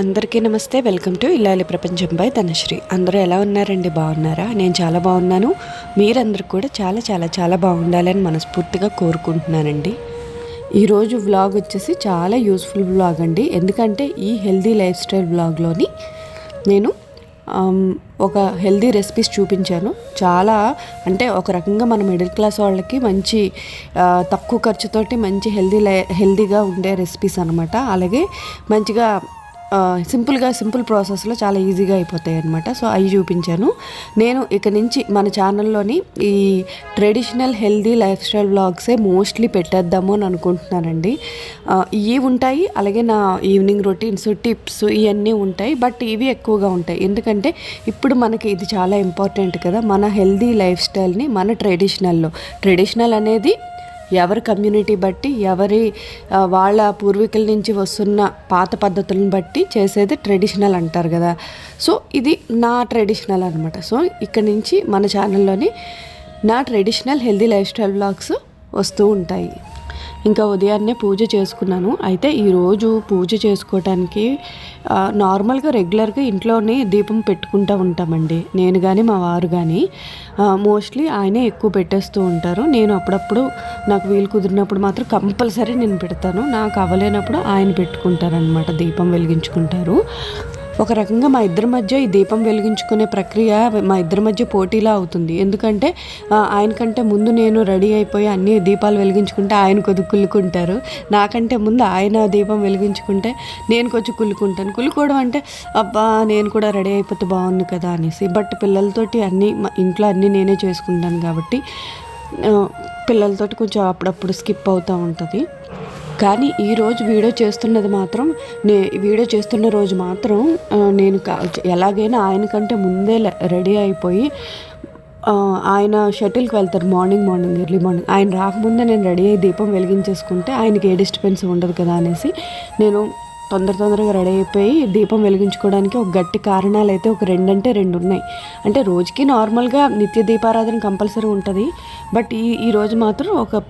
అందరికీ నమస్తే. Welcome to ఇల్లాలి ప్రపంచం బై ధనశ్రీ. అందరూ ఎలా ఉన్నారండి? బాగున్నారా? నేను చాలా బాగున్నాను. మీరందరూ కూడా చాలా చాలా చాలా బాగుండాలని మనస్ఫూర్తిగా కోరుకుంటున్నానండి. ఈరోజు వ్లాగ్ వచ్చేసి చాలా యూస్ఫుల్ వ్లాగ్ అండి. ఎందుకంటే ఈ హెల్దీ లైఫ్ స్టైల్ వ్లాగ్లోని నేను ఒక హెల్దీ రెసిపీస్ చూపించాను. చాలా అంటే ఒక రకంగా మన మిడిల్ క్లాస్ వాళ్ళకి మంచి తక్కువ ఖర్చుతోటి మంచి హెల్దీ లై హెల్దీగా ఉండే రెసిపీస్ అనమాట అలాగే మంచిగా సింపుల్గా సింపుల్ ప్రాసెస్లో చాలా ఈజీగా అయిపోతాయి అనమాట సో అవి చూపించాను. నేను ఇక నుంచి మన ఛానల్లోని ఈ ట్రెడిషనల్ హెల్దీ లైఫ్ స్టైల్ వ్లాగ్సే మోస్ట్లీ పెట్టేద్దాము అని అనుకుంటున్నానండి. ఇవి ఉంటాయి అలాగే నా ఈవినింగ్ రొటీన్స్ టిప్స్ ఇవన్నీ ఉంటాయి బట్ ఇవి ఎక్కువగా ఉంటాయి. ఎందుకంటే ఇప్పుడు మనకి ఇది చాలా ఇంపార్టెంట్ కదా మన హెల్దీ లైఫ్ స్టైల్ని మన ట్రెడిషనల్లో. ట్రెడిషనల్ అనేది ఎవరి కమ్యూనిటీ బట్టి ఎవరి వాళ్ళ పూర్వీకుల నుంచి వస్తున్న పాత పద్ధతులను బట్టి చేసేది ట్రెడిషనల్ అంటారు కదా. సో ఇది నా ట్రెడిషనల్ అనమాట సో ఇక్కడ నుంచి మన ఛానల్లోని నా traditional healthy life style blogs వస్తూ ఉంటాయి. ఇంకా ఉదయాన్నే పూజ చేసుకున్నాను. అయితే ఈరోజు పూజ చేసుకోవటానికి నార్మల్గా రెగ్యులర్గా ఇంట్లోనే దీపం పెట్టుకుంటూ ఉంటామండి. నేను కానీ మా వారు కానీ మోస్ట్లీ ఆయనే ఎక్కువ పెట్టేస్తూ ఉంటారు. నేను అప్పుడప్పుడు నాకు వీలు కుదిరినప్పుడు మాత్రం కంపల్సరీ నేను పెడతాను. నాకు అవ్వలేనప్పుడు ఆయన పెట్టుకుంటారనమాట దీపం వెలిగించుకుంటారు. ఒక రకంగా మా ఇద్దరి మధ్య ఈ దీపం వెలిగించుకునే ప్రక్రియ మా ఇద్దరి మధ్య పోటీలా అవుతుంది. ఎందుకంటే ఆయన కంటే ముందు నేను రెడీ అయిపోయి అన్ని దీపాలు వెలిగించుకుంటే ఆయన కొద్ది కుళ్ళుకుంటారు. నాకంటే ముందు ఆయన దీపం వెలిగించుకుంటే నేను కొంచెం కుళ్ళుకుంటాను. కుళ్ళుకోవడం అంటే అబ్బా నేను కూడా రెడీ అయిపోతే బాగుంది కదా అనేసి. బట్ పిల్లలతోటి అన్నీ మా ఇంట్లో అన్నీ నేనే చేసుకుంటాను కాబట్టి పిల్లలతోటి కొంచెం అప్పుడప్పుడు స్కిప్ అవుతూ ఉంటుంది. కానీ ఈరోజు వీడియో చేస్తున్నది మాత్రం నే వీడియో చేస్తున్న రోజు మాత్రం నేను ఎలాగైనా ఆయన కంటే ముందే రెడీ అయిపోయి ఆయన షటిల్కి వెళ్తారు మార్నింగ్ మార్నింగ్ ఎర్లీ మార్నింగ్. ఆయన రాకముందే నేను రెడీ అయ్యి దీపం వెలిగించేసుకుంటే ఆయనకి ఏ డిస్టర్బెన్స్ ఉండదు కదా అనేసి నేను తొందర తొందరగా రెడీ అయిపోయి దీపం వెలిగించుకోవడానికి ఒక గట్టి కారణాలు అయితే ఒక రెండంటే రెండు ఉన్నాయి. అంటే రోజుకి నార్మల్గా నిత్య దీపారాధన కంపల్సరీ ఉంటుంది. బట్ ఈ ఈరోజు మాత్రం ఒక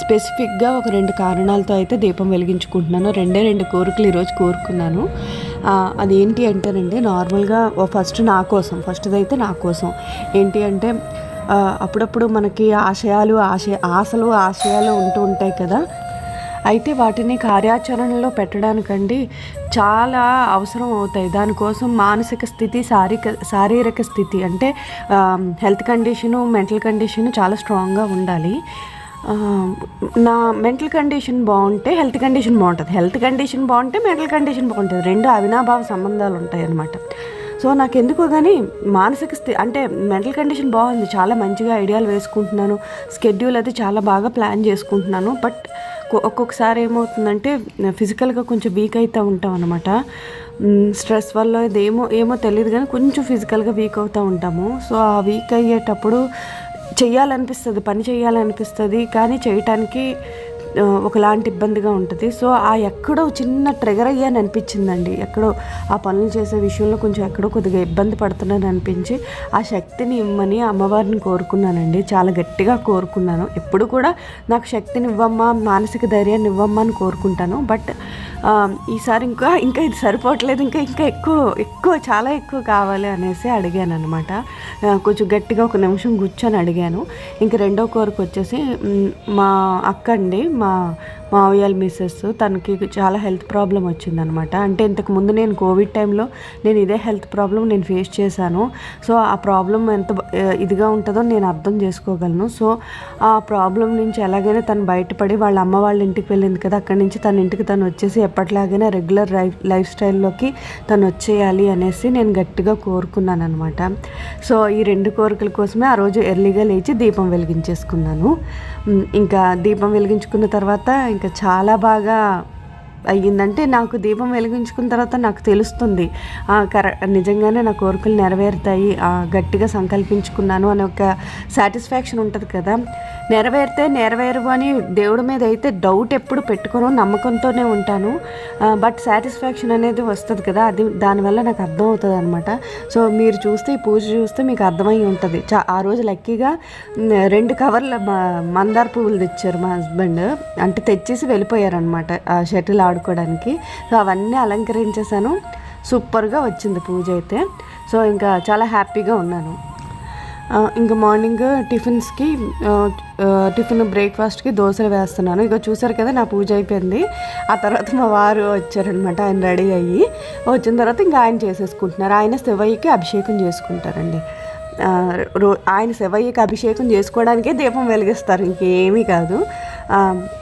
స్పెసిఫిక్గా ఒక రెండు కారణాలతో అయితే దీపం వెలిగించుకుంటున్నాను. రెండే రెండు కోరికలు ఈరోజు కోరుకున్నాను. అదేంటి అంటేనండి నార్మల్గా ఫస్ట్ నా కోసం ఫస్ట్ది అయితే నా కోసం. ఏంటి అంటే అప్పుడప్పుడు మనకి ఆశయాలు ఆశ ఆశలు ఆశయాలు ఉంటూ ఉంటాయి కదా. అయితే వాటిని కార్యాచరణలో పెట్టడానికండి చాలా అవసరం అవుతాయి. దానికోసం మానసిక స్థితి శారీరక శారీరక స్థితి అంటే హెల్త్ కండిషను మెంటల్ కండిషను చాలా స్ట్రాంగ్గా ఉండాలి. నా మెంటల్ కండిషన్ బాగుంటే హెల్త్ కండిషన్ బాగుంటుంది. హెల్త్ కండిషన్ బాగుంటే మెంటల్ కండిషన్ బాగుంటుంది. రెండు అవినాభావ సంబంధాలు ఉంటాయి అన్నమాట. సో నాకు ఎందుకో కానీ మానసిక స్థితి అంటే మెంటల్ కండిషన్ బాగుంది. చాలా మంచిగా ఐడియాలు వేసుకుంటున్నాను. స్కెడ్యూల్ అయితే చాలా బాగా ప్లాన్ చేసుకుంటున్నాను. బట్ ఒక్కొక్కసారి ఏమవుతుందంటే ఫిజికల్గా కొంచెం వీక్ అవుతూ ఉంటాం అనమాట స్ట్రెస్ వల్ల ఇదేమో ఏమో తెలియదు కానీ కొంచెం ఫిజికల్గా వీక్ అవుతూ ఉంటాము. సో ఆ వీక్ అయ్యేటప్పుడు చేయాలనిపిస్తుంది పని చేయాలనిపిస్తుంది కానీ చేయటానికి ఒకలాంటి ఇబ్బందిగా ఉంటుంది. సో ఆ ఎక్కడో చిన్న ట్రిగర్ అయ్యాను అనిపించిందండి. ఎక్కడో ఆ పనులు చేసే విషయంలో కొంచెం ఎక్కడో కొద్దిగా ఇబ్బంది పడుతున్నాను అనిపించి ఆ శక్తిని ఇమ్మని అమ్మవారిని కోరుకున్నానండి. చాలా గట్టిగా కోరుకున్నాను. ఎప్పుడు కూడా నాకు శక్తిని ఇవ్వమ్మా మానసిక ధైర్యాన్ని ఇవ్వమ్మా అని కోరుకుంటాను. బట్ ఈసారి ఇంకా ఇంకా ఇది సరిపోవట్లేదు. ఇంకా ఇంకా ఎక్కువ ఎక్కువ చాలా ఎక్కువ కావాలి అనేసి అడిగాను అనమాట కొంచెం గట్టిగా ఒక నిమిషం కూర్చొని అడిగాను. ఇంక రెండో కోరిక వచ్చేసి మా అక్క అండి మా మావయ్యాల మిస్సెస్ తనకి చాలా హెల్త్ ప్రాబ్లం వచ్చిందనమాట. అంటే ఇంతకు ముందు నేను కోవిడ్ టైంలో నేను ఇదే హెల్త్ ప్రాబ్లం నేను ఫేస్ చేశాను. సో ఆ ప్రాబ్లం ఎంత ఇదిగా ఉంటుందో నేను అర్థం చేసుకోగలను. సో ఆ ప్రాబ్లం నుంచి ఎలాగైనా తను బయటపడి వాళ్ళ అమ్మ వాళ్ళ ఇంటికి వెళ్ళింది కదా అక్కడి నుంచి తన ఇంటికి తను వచ్చేసి ఎప్పటిలాగైనా రెగ్యులర్ లైఫ్ లైఫ్ స్టైల్లోకి తను వచ్చేయాలి అనేసి నేను గట్టిగా కోరుకున్నాను అనమాట సో ఈ రెండు కోరికల కోసమే ఆ రోజు ఎర్లీగా లేచి దీపం వెలిగించేసుకున్నాను. ఇంకా దీపం వెలిగించుకున్న తర్వాత ఇంకా చాలా బాగా అయ్యిందంటే నాకు దీపం వెలిగించుకున్న తర్వాత నాకు తెలుస్తుంది. కర నిజంగానే నా కోరికలు నెరవేరుతాయి. గట్టిగా సంకల్పించుకున్నాను అనే ఒక సాటిస్ఫాక్షన్ ఉంటుంది కదా. నెరవేరితే నెరవేరు అని దేవుడి మీద అయితే డౌట్ ఎప్పుడు పెట్టుకోను నమ్మకంతోనే ఉంటాను. బట్ సాటిస్ఫాక్షన్ అనేది వస్తుంది కదా అది దానివల్ల నాకు అర్థం అవుతుంది అనమాట సో మీరు చూస్తే ఈ పూజ చూస్తే మీకు అర్థమై ఉంటుంది. చా ఆ రోజు లక్కీగా రెండు కవర్ల మందార పువ్వులు తెచ్చారు మా హస్బెండ్ అంటే తెచ్చేసి వెళ్ళిపోయారనమాట ఆ షటిల్ ఆడుకోవడానికి. సో అవన్నీ అలంకరించేసాను సూపర్గా వచ్చింది పూజ అయితే. సో ఇంకా చాలా హ్యాపీగా ఉన్నాను. ఇంకా మార్నింగ్ టిఫిన్స్కి టిఫిన్ బ్రేక్ఫాస్ట్కి దోశలు వేస్తున్నాను. ఇక చూసారు కదా నా పూజ అయిపోయింది. ఆ తర్వాత మా వారు వచ్చారనమాట ఆయన రెడీ అయ్యి. వచ్చిన తర్వాత ఇంకా ఆయన చేసేసుకుంటున్నారు. ఆయన శివయ్యకి అభిషేకం చేసుకుంటారండి. రో ఆయన శివయ్యకి అభిషేకం చేసుకోవడానికే దీపం వెలిగిస్తారు. ఇంకేమీ కాదు.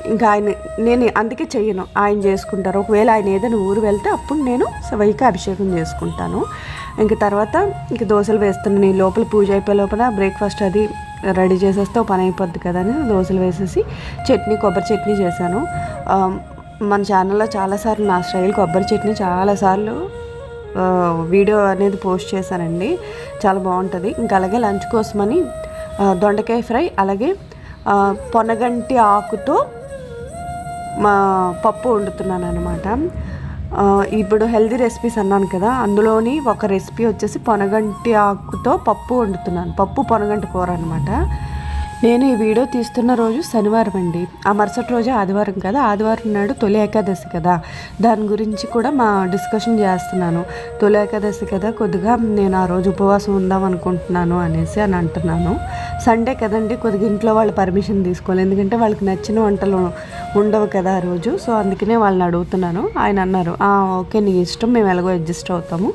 ఇంకా ఆయన నేను అందుకే చెయ్యను. ఆయన చేసుకుంటారు. ఒకవేళ ఆయన ఏదైనా ఊరు వెళ్తే అప్పుడు నేను శివయ్యకి అభిషేకం చేసుకుంటాను. ఇంక తర్వాత ఇంక దోశలు వేస్తున్నాను నేను లోపల పూజ అయిపోయే లోపల బ్రేక్ఫాస్ట్ అది రెడీ చేసేస్తే పని అయిపోద్ది కదా అని దోశలు వేసేసి చట్నీ కొబ్బరి చట్నీ చేశాను. మన ఛానల్లో చాలాసార్లు నా స్టైల్ కొబ్బరి చట్నీ చాలాసార్లు వీడియో అనేది పోస్ట్ చేశానండి చాలా బాగుంటుంది. ఇంకా అలాగే లంచ్ కోసమని దొండకాయ ఫ్రై అలాగే పొనగంటి ఆకుతో మా పప్పు వండుతున్నాను అనమాట ఇప్పుడు హెల్దీ రెసిపీస్ అన్నాను కదా అందులోని ఒక రెసిపీ వచ్చేసి పొనగంటి ఆకుతో పప్పు వండుతున్నాను. పప్పు పొనగంటి కూర అనమాట నేను ఈ వీడియో తీస్తున్న రోజు శనివారం అండి. ఆ మరుసటి రోజు ఆదివారం కదా? ఆదివారం నాడు తొలి ఏకాదశి కదా? దాని గురించి కూడా మా డిస్కషన్ చేస్తున్నాను. తొలి ఏకాదశి కదా? కొద్దిగా నేను ఆ రోజు ఉపవాసం ఉందాం అనుకుంటున్నాను అనేసి అని అంటున్నాను. సండే కదండి కొద్దిగా ఇంట్లో వాళ్ళు పర్మిషన్ తీసుకోవాలి. ఎందుకంటే వాళ్ళకి నచ్చిన వంటలు ఉండవు కదా ఆ రోజు. సో అందుకనే వాళ్ళని అడుగుతున్నాను. ఆయన అన్నారు ఓకే నీ ఇష్టం. మేము ఎలాగో అడ్జస్ట్ అవుతాము.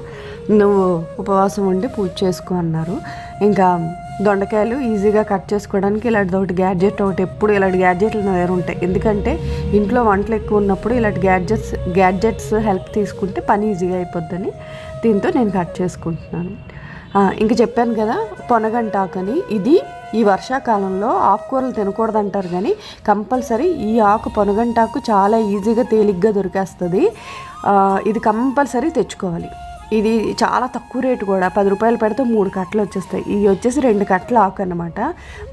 నువ్వు ఉపవాసం ఉండి పూజ చేసుకో అన్నారు. ఇంకా దొండకాయలు ఈజీగా కట్ చేసుకోవడానికి ఇలాంటి ఒకటి గ్యాడ్జెట్ ఒకటి ఎప్పుడు ఇలాంటి గ్యాడ్జెట్లు నా దగ్గర ఉంటాయి. ఎందుకంటే ఇంట్లో వంటలు ఎక్కువ ఉన్నప్పుడు ఇలాంటి గ్యాడ్జెట్స్ గ్యాడ్జెట్స్ హెల్ప్ తీసుకుంటే పని ఈజీగా అయిపోద్దని దీంతో నేను కట్ చేసుకుంటున్నాను. ఇంకా ఇంక చెప్పాను కదా పొనగంటాకని. ఇది ఈ వర్షాకాలంలో ఆకుకూరలు తినకూడదంటారు కానీ కంపల్సరీ ఈ ఆకు పొనగంటాకు చాలా ఈజీగా తేలిగ్గా దొరికేస్తుంది. ఇది కంపల్సరీ తెచ్చుకోవాలి. ఇది చాలా తక్కువ రేటు కూడా. పది రూపాయలు పెడితే మూడు కట్టలు వచ్చేస్తాయి. ఇవి వచ్చేసి రెండు కట్టలు ఆకు అనమాట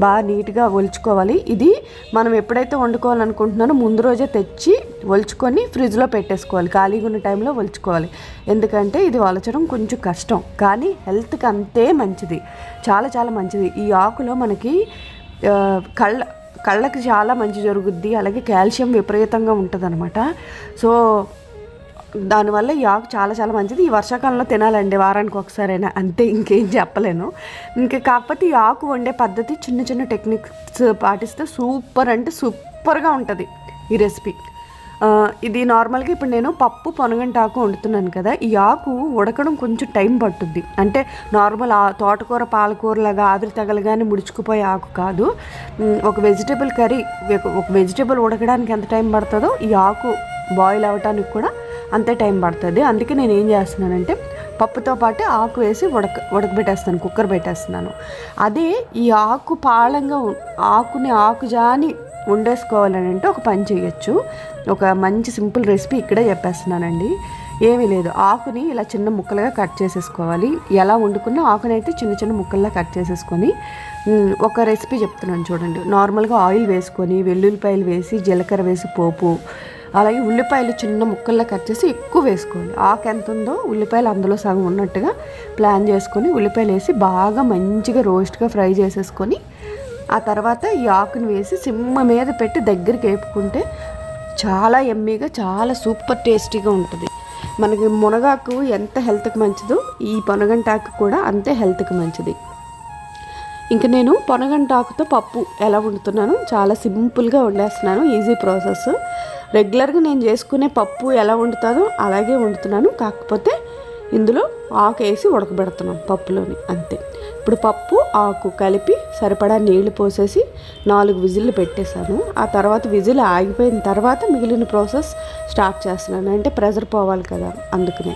బాగా నీట్గా ఒలుచుకోవాలి. ఇది మనం ఎప్పుడైతే వండుకోవాలనుకుంటున్నానో ముందు రోజే తెచ్చి ఒలుచుకొని ఫ్రిడ్జ్లో పెట్టేసుకోవాలి. ఖాళీగా ఉన్న టైంలో ఒలుచుకోవాలి. ఎందుకంటే ఇది ఒలచడం కొంచెం కష్టం. కానీ హెల్త్కి అంతే మంచిది. చాలా చాలా మంచిది. ఈ ఆకులో మనకి కళ్ళ కళ్ళకి చాలా మంచి జరుగుద్ది. అలాగే కాల్షియం విపరీతంగా ఉంటుంది సో దానివల్ల ఈ ఆకు చాలా చాలా మంచిది. ఈ వర్షాకాలంలో తినాలండి వారానికి ఒకసారైనా. అంతే ఇంకేం చెప్పలేను. ఇంకా కాకపోతే ఈ ఆకు వండే పద్ధతి చిన్న చిన్న టెక్నిక్స్ పాటిస్తే సూపర్ అంటే సూపర్గా ఉంటుంది ఈ రెసిపీ. ఇది నార్మల్గా ఇప్పుడు నేను పప్పు పొనగంట ఆకు వండుతున్నాను కదా ఈ ఆకు ఉడకడం కొంచెం టైం పట్టుద్ది అంటే నార్మల్ ఆ తోటకూర పాలకూరలాగా ఆవిరి తగలగానే ముడుచుకుపోయే ఆకు కాదు. ఒక వెజిటేబుల్ కర్రీ ఒక వెజిటేబుల్ ఉడకడానికి ఎంత టైం పడుతుందో ఈ ఆకు బాయిల్ అవ్వటానికి కూడా అంతే టైం పడుతుంది. అందుకే నేను ఏం చేస్తున్నానంటే పప్పుతో పాటు ఆకు వేసి ఉడక ఉడకబెట్టేస్తాను కుక్కర్ పెట్టేస్తున్నాను. అదే ఈ ఆకు పాళంగా ఆకుని ఆకు జాని వండేసుకోవాలని అంటే ఒక పని చేయొచ్చు. ఒక మంచి సింపుల్ రెసిపీ ఇక్కడే చెప్పేస్తున్నానండి. ఏమీ లేదు. ఆకుని ఇలా చిన్న ముక్కలుగా కట్ చేసేసుకోవాలి. ఎలా వండుకున్నా ఆకుని అయితే చిన్న చిన్న ముక్కల్లా కట్ చేసేసుకొని ఒక రెసిపీ చెప్తున్నాను చూడండి. నార్మల్గా ఆయిల్ వేసుకొని వెల్లుల్లిపాయలు వేసి జీలకర్ర వేసి పోపు అలాగే ఉల్లిపాయలు చిన్న ముక్కల్లా కట్ చేసి ఎక్కువ వేసుకోవాలి. ఆకు ఎంత ఉందో ఉల్లిపాయలు అందులో సగం ఉన్నట్టుగా ప్లాన్ చేసుకొని ఉల్లిపాయలు వేసి బాగా మంచిగా రోస్ట్గా ఫ్రై చేసేసుకొని ఆ తర్వాత ఈ ఆకుని వేసి సిమ్మ మీద పెట్టి దగ్గరికి వేపుకుంటే చాలా ఎమ్మీగా చాలా సూపర్ టేస్టీగా ఉంటుంది. మనకి మునగాకు ఎంత హెల్త్కి మంచిదో ఈ పొనగంటాకు కూడా అంతే హెల్త్కి మంచిది. ఇంకా నేను పొనగంటాకుతో పప్పు ఎలా వండుతున్నాను చాలా సింపుల్గా వండేస్తున్నాను ఈజీ ప్రాసెస్. రెగ్యులర్గా నేను చేసుకునే పప్పు ఎలా వండుతానో అలాగే వండుతున్నాను. కాకపోతే ఇందులో ఆకు వేసి ఉడకబెడుతున్నాం పప్పులోని అంతే. ఇప్పుడు పప్పు ఆకు కలిపి సరిపడా నీళ్ళు పోసేసి నాలుగు విజిల్లు పెట్టేశాను. ఆ తర్వాత విజిల్ ఆగిపోయిన తర్వాత మిగిలిన ప్రాసెస్ స్టార్ట్ చేస్తున్నాను. అంటే ప్రెజర్ పోవాలి కదా అందుకనే.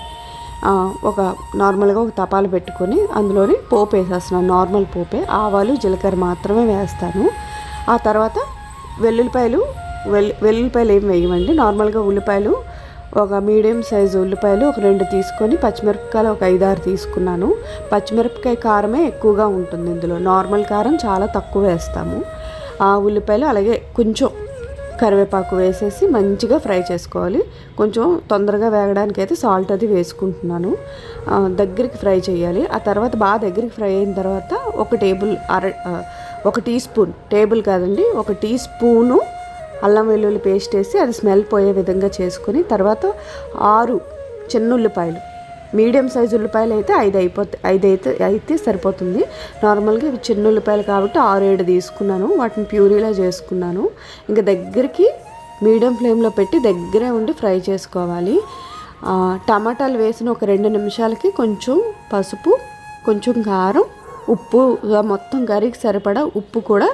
ఒక నార్మల్గా ఒక తపాలు పెట్టుకొని అందులోని పోపు వేసేస్తున్నాను. నార్మల్ పోపే ఆవాలు జీలకర్ర మాత్రమే వేస్తాను. ఆ తర్వాత వెల్లుల్లిపాయలు వెల్ వెల్లుల్లిపాయలు ఏం వేయమండి. నార్మల్గా ఉల్లిపాయలు ఒక మీడియం సైజు ఉల్లిపాయలు ఒక రెండు తీసుకొని పచ్చిమిరపకాయలు ఒక ఐదారు తీసుకున్నాను. పచ్చిమిరపకాయ కారమే ఎక్కువగా ఉంటుంది ఇందులో. నార్మల్ కారం చాలా తక్కువ వేస్తాము. ఆ ఉల్లిపాయలు అలాగే కొంచెం కరివేపాకు వేసేసి మంచిగా ఫ్రై చేసుకోవాలి. కొంచెం తొందరగా వేగడానికి అయితే సాల్ట్ అది వేసుకుంటున్నాను. దగ్గరికి ఫ్రై చేయాలి. ఆ తర్వాత బాగా దగ్గరికి ఫ్రై అయిన తర్వాత ఒక టేబుల్ అర ఒక టీ స్పూన్ టేబుల్ కాదండి ఒక టీ స్పూను అల్లం వెల్లుల్లి పేస్ట్ వేసి అది స్మెల్ పోయే విధంగా చేసుకొని తర్వాత ఆరు చిన్న ఉల్లిపాయలు మీడియం సైజు ఉల్లిపాయలు అయితే ఐదు అయిపోతాయి ఐదు అయితే అయితే సరిపోతుంది. నార్మల్గా ఇవి చిన్న ఉల్లిపాయలు కాబట్టి ఆరు ఏడు తీసుకున్నాను. వాటిని ప్యూరీలా చేసుకున్నాను. ఇంకా దగ్గరికి మీడియం ఫ్లేమ్లో పెట్టి దగ్గరే ఉండి ఫ్రై చేసుకోవాలి. టమాటాలు వేసిన ఒక రెండు నిమిషాలకి కొంచెం పసుపు కొంచెం కారం ఉప్పు మొత్తం కర్రీకి సరిపడా ఉప్పు కూడా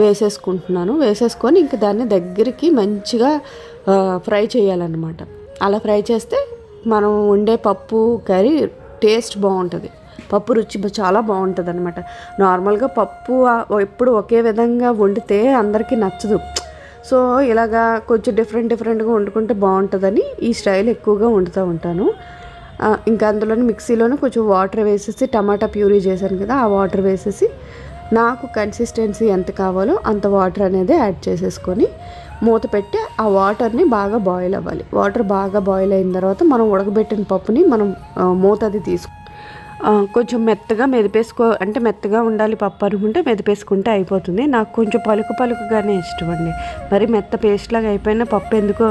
వేసేసుకుంటున్నాను. వేసేసుకొని ఇంక దాన్ని దగ్గరికి మంచిగా ఫ్రై చేయాలన్నమాట. అలా ఫ్రై చేస్తే మనం వండే పప్పు కర్రీ టేస్ట్ బాగుంటుంది. పప్పు రుచి చాలా బాగుంటుంది అనమాట నార్మల్గా పప్పు ఎప్పుడు ఒకే విధంగా వండితే అందరికీ నచ్చదు. సో ఇలాగా కొంచెం డిఫరెంట్ డిఫరెంట్గా వండుకుంటే బాగుంటుందని ఈ స్టైల్ ఎక్కువగా వండుతూ ఉంటాను. ఇంకా అందులోని మిక్సీలోనే కొంచెం వాటర్ వేసేసి టమాటా ప్యూరీ చేశాను కదా ఆ వాటర్ వేసేసి నాకు కన్సిస్టెన్సీ ఎంత కావాలో అంత వాటర్ అనేది యాడ్ చేసేసుకొని మూత పెట్టి ఆ వాటర్ని బాగా బాయిల్ అవ్వాలి. వాటర్ బాగా బాయిల్ అయిన తర్వాత మనం ఉడకబెట్టిన పప్పుని మనం మూత అది తీసుకు కొంచెం మెత్తగా మెదిపేసుకో అంటే మెత్తగా ఉండాలి పప్పు అనుకుంటే మెదిపేసుకుంటే అయిపోతుంది. నాకు కొంచెం పలుకు పలుకుగానే ఇష్టం అండి. మరి మెత్త పేస్ట్ లాగా అయిపోయిన పప్పు ఎందుకో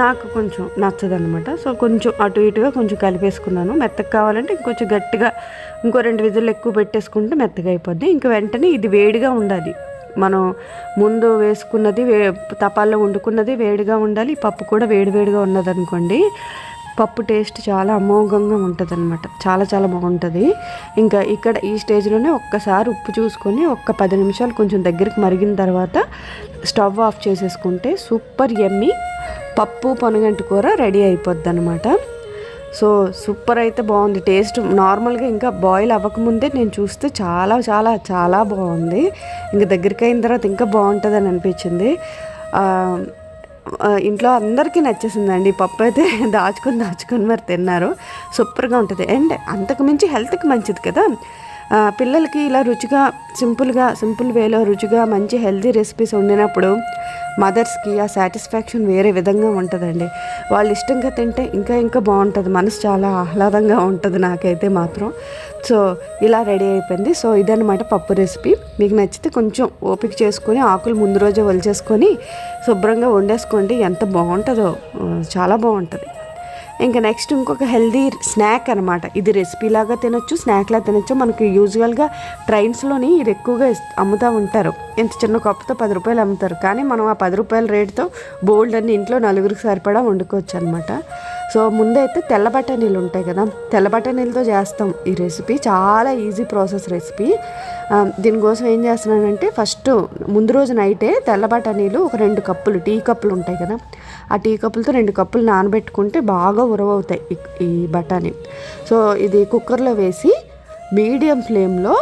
నాకు కొంచెం నచ్చదనమాట సో కొంచెం అటు ఇటుగా కొంచెం కలిపేసుకున్నాను. మెత్తగా కావాలంటే ఇంకొంచెం గట్టిగా ఇంకో రెండు విజులు ఎక్కువ పెట్టేసుకుంటే మెత్తగా అయిపోద్ది. ఇంక వెంటనే ఇది వేడిగా ఉండాలి. మనం ముందు వేసుకున్నది వే తపాల్లో వండుకున్నది వేడిగా ఉండాలి. పప్పు కూడా వేడివేడిగా ఉన్నదనుకోండి పప్పు టేస్ట్ చాలా అమోఘంగా ఉంటుంది అనమాట చాలా చాలా బాగుంటుంది. ఇంకా ఇక్కడ ఈ స్టేజ్లోనే ఒక్కసారి ఉప్పు చూసుకొని ఒక్క పది నిమిషాలు కొంచెం దగ్గరికి మరిగిన తర్వాత స్టవ్ ఆఫ్ చేసేసుకుంటే సూపర్ ఎమ్మి పప్పు పొనగంటి కూర రెడీ అయిపోద్ది అనమాట సో సూపర్ అయితే బాగుంది. టేస్ట్ నార్మల్గా ఇంకా బాయిల్ అవ్వకముందే నేను చూస్తే చాలా చాలా చాలా బాగుంది. ఇంకా దగ్గరికి అయిన తర్వాత ఇంకా బాగుంటుంది అని అనిపించింది ఇంట్లో అందరికీ నచ్చేసిందండి. పప్పు అయితే దాచుకొని దాచుకొని మరి తిన్నారు. సూపర్గా ఉంటుంది. అండ్ అంతకు మించి హెల్త్కి మంచిది కదా. పిల్లలకి ఇలా రుచిగా సింపుల్గా సింపుల్ వేలో రుచిగా మంచి హెల్తీ రెసిపీస్ వండినప్పుడు మదర్స్కి ఆ సాటిస్ఫాక్షన్ వేరే విధంగా ఉంటుందండి. వాళ్ళు ఇష్టంగా తింటే ఇంకా ఇంకా బాగుంటుంది. మనసు చాలా ఆహ్లాదంగా ఉంటుంది నాకైతే మాత్రం. సో ఇలా రెడీ అయిపోయింది. సో ఇదన్నమాట పప్పు రెసిపీ. మీకు నచ్చితే కొంచెం ఓపిక చేసుకొని ఆకులు ముందు రోజే వలిచేసుకొని శుభ్రంగా వండేసుకోండి. ఎంత బాగుంటుందో చాలా బాగుంటుంది. ఇంకా నెక్స్ట్ ఇంకొక హెల్దీ స్నాక్ అనమాట ఇది రెసిపీ లాగా తినొచ్చు స్నాక్లా తినొచ్చు. మనకి యూజువల్గా ట్రైన్స్లోని ఇది ఎక్కువగా అమ్ముతూ ఉంటారు. ఇంత చిన్న కప్పుతో పది రూపాయలు అమ్ముతారు. కానీ మనం ఆ పది రూపాయల రేటుతో బోల్డ్ అన్ని ఇంట్లో నలుగురికి సరిపడా వండుకోవచ్చు అనమాట సో ముందైతే తెల్ల బఠానీలు ఉంటాయి కదా తెల్ల బఠానీలతో చేస్తాం ఈ రెసిపీ. చాలా ఈజీ ప్రాసెస్ రెసిపీ. దీనికోసం ఏం చేస్తున్నానంటే ఫస్ట్ ముందు రోజు నైటే తెల్ల బఠానీలు ఒక రెండు కప్పులు టీ కప్పులు ఉంటాయి కదా ఆ టీ కప్పులతో రెండు కప్పులు నానబెట్టుకుంటే బాగా ఉరవవుతాయి ఈ- బఠానీ. సో ఇది కుక్కర్లో వేసి మీడియం ఫ్లేమ్లో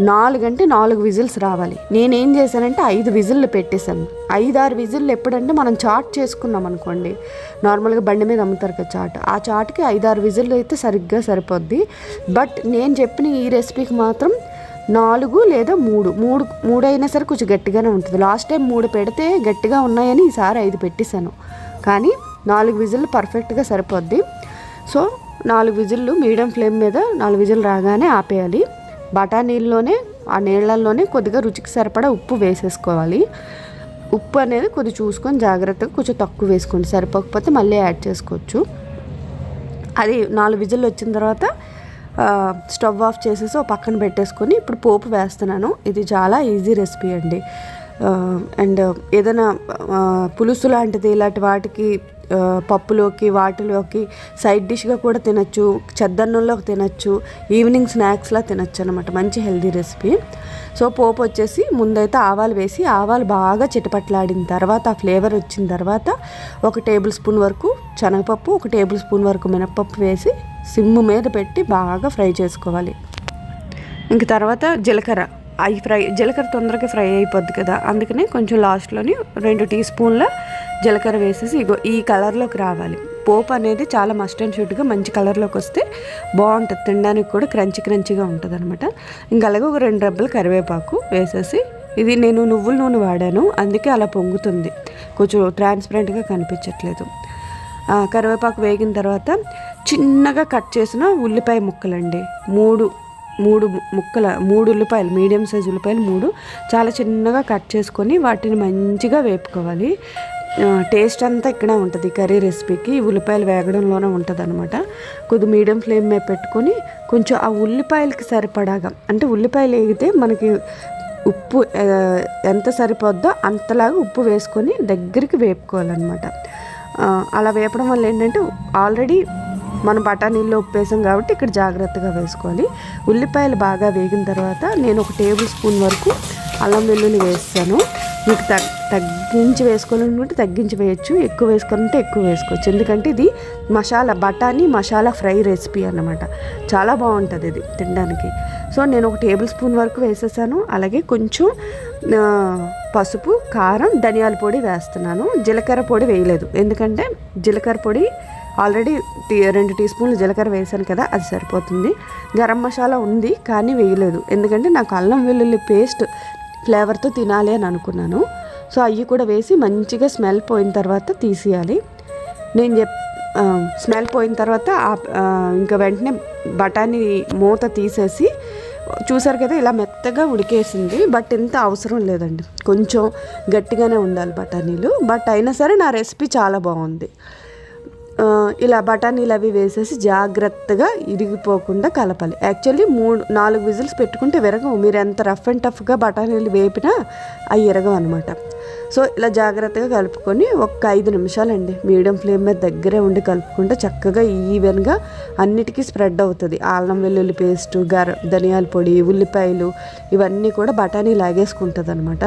నాలుగంటే నాలుగు విజిల్స్ రావాలి. నేనేం చేశానంటే ఐదు విజిల్లు పెట్టేశాను. ఐదు ఆరు విజిల్లు ఎప్పుడంటే మనం చాట్ చేసుకున్నాం అనుకోండి. నార్మల్గా బండి మీద అమ్ముతారు కదా చాట్. ఆ చాట్కి ఐదు ఆరు విజిల్లు అయితే సరిగ్గా సరిపోద్ది. బట్ నేను చెప్పిన ఈ రెసిపీకి మాత్రం నాలుగు లేదా మూడు. మూడు మూడు సరే కొంచెం గట్టిగానే ఉంటుంది. లాస్ట్ టైం మూడు పెడితే గట్టిగా ఉన్నాయని ఈసారి ఐదు పెట్టేశాను. కానీ నాలుగు విజిల్లు పర్ఫెక్ట్గా సరిపోద్ది. సో నాలుగు విజిల్లు మీడియం ఫ్లేమ్ మీద నాలుగు విజిల్లు రాగానే ఆపేయాలి. బఠానీల్లోనే ఆ నీళ్ళల్లోనే కొద్దిగా రుచికి సరిపడా ఉప్పు వేసేసుకోవాలి. ఉప్పు అనేది కొద్దిగా చూసుకొని జాగ్రత్తగా కొంచెం తక్కువ వేసుకోండి. సరిపోకపోతే మళ్ళీ యాడ్ చేసుకోవచ్చు. అది నాలుగు విజిల్లు వచ్చిన తర్వాత స్టవ్ ఆఫ్ చేసేసి ఒక పక్కన పెట్టేసుకొని ఇప్పుడు పోపు వేస్తున్నాను. ఇది చాలా ఈజీ రెసిపీ అండి. అండ్ ఏదైనా పులుసు లాంటిది ఇలాంటి వాటికి పప్పులోకి వాటిలోకి సైడ్ డిష్గా కూడా తినచ్చు చెద్దన్నంలో తినచ్చు ఈవినింగ్ స్నాక్స్లా తినచ్చు అనమాట మంచి హెల్దీ రెసిపీ. సో పోపు వచ్చేసి ముందైతే ఆవాలు వేసి ఆవాలు బాగా చిటపట్లాడిన తర్వాత ఆ ఫ్లేవర్ వచ్చిన తర్వాత ఒక టేబుల్ స్పూన్ వరకు శనగపప్పు ఒక టేబుల్ స్పూన్ వరకు మినపప్పు వేసి సిమ్ మీద పెట్టి బాగా ఫ్రై చేసుకోవాలి. ఇంక తర్వాత జీలకర్ర. అవి ఫ్రై జీలకర్ర తొందరగా ఫ్రై అయిపోద్ది కదా అందుకనే కొంచెం లాస్ట్లోని రెండు టీ స్పూన్ల జీలకర్ర వేసేసి ఇగో ఈ కలర్లోకి రావాలి. పోపు అనేది చాలా మస్ట్ అండ్ షూట్గా మంచి కలర్లోకి వస్తే బాగుంటుంది తినడానికి కూడా క్రంచి క్రంచిగా ఉంటుంది అనమాట ఇంకా అలాగే ఒక రెండు రెబ్బలు కరివేపాకు వేసేసి ఇది నేను నువ్వుల నూనె వాడాను అందుకే అలా పొంగుతుంది. కొంచెం ట్రాన్స్పరెంట్గా కనిపించట్లేదు. కరివేపాకు వేగిన తర్వాత చిన్నగా కట్ చేసిన ఉల్లిపాయ ముక్కలండి. మూడు మూడు ముక్కల మూడు ఉల్లిపాయలు మీడియం సైజ్ ఉల్లిపాయలు మూడు చాలా చిన్నగా కట్ చేసుకొని వాటిని మంచిగా వేపుకోవాలి. టేస్ట్ అంతా ఇక్కడే ఉంటుంది కర్రీ రెసిపీకి. ఉల్లిపాయలు వేగడంలోనే ఉంటుంది అనమాట కొద్ది మీడియం ఫ్లేమ్ మీద పెట్టుకొని కొంచెం ఆ ఉల్లిపాయలకి సరిపడాగా అంటే ఉల్లిపాయలు వేగితే మనకి ఉప్పు ఎంత సరిపోద్దో అంతలాగా ఉప్పు వేసుకొని దగ్గరికి వేపుకోవాలన్నమాట. అలా వేపడం వల్ల ఏంటంటే ఆల్రెడీ మనం బఠానీల్లో ఉప్పు వేసాం కాబట్టి ఇక్కడ జాగ్రత్తగా వేసుకోవాలి. ఉల్లిపాయలు బాగా వేగిన తర్వాత నేను ఒక టేబుల్ స్పూన్ వరకు అల్లం వెల్లుల్లి వేస్తాను. మీకు తగ్ తగ్గించి వేసుకోవాలనుకుంటే తగ్గించి వేయచ్చు ఎక్కువ వేసుకోవాలంటే ఎక్కువ వేసుకోవచ్చు. ఎందుకంటే ఇది మసాలా బఠానీ మసాలా ఫ్రై రెసిపీ అన్నమాట. చాలా బాగుంటుంది ఇది తినడానికి. సో నేను ఒక టేబుల్ స్పూన్ వరకు వేసేసాను. అలాగే కొంచెం పసుపు కారం ధనియాల పొడి వేస్తున్నాను. జీలకర్ర పొడి వేయలేదు. ఎందుకంటే జీలకర్ర పొడి ఆల్రెడీ టీ రెండు టీ స్పూన్లు జీలకర్ర వేసాను కదా అది సరిపోతుంది. గరం మసాలా ఉంది కానీ వేయలేదు. ఎందుకంటే నాకు అల్లం వెల్లుల్లి పేస్ట్ ఫ్లేవర్తో తినాలి అని అనుకున్నాను. సో అవి కూడా వేసి మంచిగా స్మెల్ పోయిన తర్వాత తీసేయాలి. నేను చెప్ స్మెల్ పోయిన తర్వాత ఇంకా వెంటనే బఠానీ మూత తీసేసి చూసారు కదా ఇలా మెత్తగా ఉడికేసింది బట్ ఇంత అవసరం లేదండి. కొంచెం గట్టిగానే ఉండాలి బఠానీలు. బట్ అయినా సరే నా రెసిపీ చాలా బాగుంది. ఇలా బఠానీలు అవి వేసేసి జాగ్రత్తగా ఇరిగిపోకుండా కలపాలి. యాక్చువల్లీ మూడు నాలుగు విజిల్స్ పెట్టుకుంటే విరగవు. మీరు ఎంత రఫ్ అండ్ టఫ్గా బఠానీలు వేపినా అవి ఇరగవు అనమాట సో ఇలా జాగ్రత్తగా కలుపుకొని ఒక ఐదు నిమిషాలండి. మీడియం ఫ్లేమ్ మీద దగ్గరే ఉండి కలుపుకుంటే చక్కగా ఈవెన్గా అన్నిటికీ స్ప్రెడ్ అవుతుంది. ఆలం వెల్లుల్లి పేస్ట్ గర ధనియాల పొడి ఉల్లిపాయలు ఇవన్నీ కూడా బఠానీ లాగేసుకుంటుంది అనమాట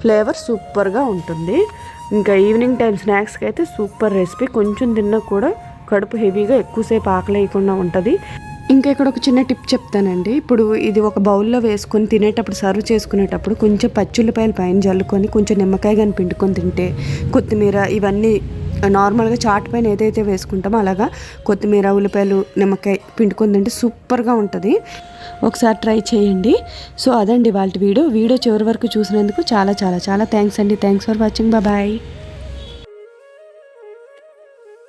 ఫ్లేవర్ సూపర్గా ఉంటుంది. ఇంకా ఈవినింగ్ టైం స్నాక్స్కి అయితే సూపర్ రెసిపీ కొంచెం తిన్నా కూడా కడుపు హెవీగా ఎక్కువసేపు ఆకలేయకుండా ఉంటుంది. ఇంకా ఇక్కడ ఒక చిన్న టిప్ చెప్తానండి. ఇప్పుడు ఇది ఒక బౌల్లో వేసుకొని తినేటప్పుడు సర్వ్ చేసుకునేటప్పుడు కొంచెం పచ్చుల్లిపాయలు పైన జల్లుకొని కొంచెం నిమ్మకాయ కానీ పిండుకొని తింటే కొత్తిమీర ఇవన్నీ నార్మల్గా చాట్ పైన ఏదైతే వేసుకుంటామో అలాగా కొత్తిమీర ఉల్లిపాయలు నిమ్మకాయ పిండుకొని తింటే సూపర్గా ఉంటుంది. ఒకసారి ట్రై చేయండి. సో అదండి వాళ్ళ వీడియో. వీడియో చివరి వరకు చూసినందుకు చాలా చాలా చాలా థ్యాంక్స్ అండి. Thanks for watching. బాయ్.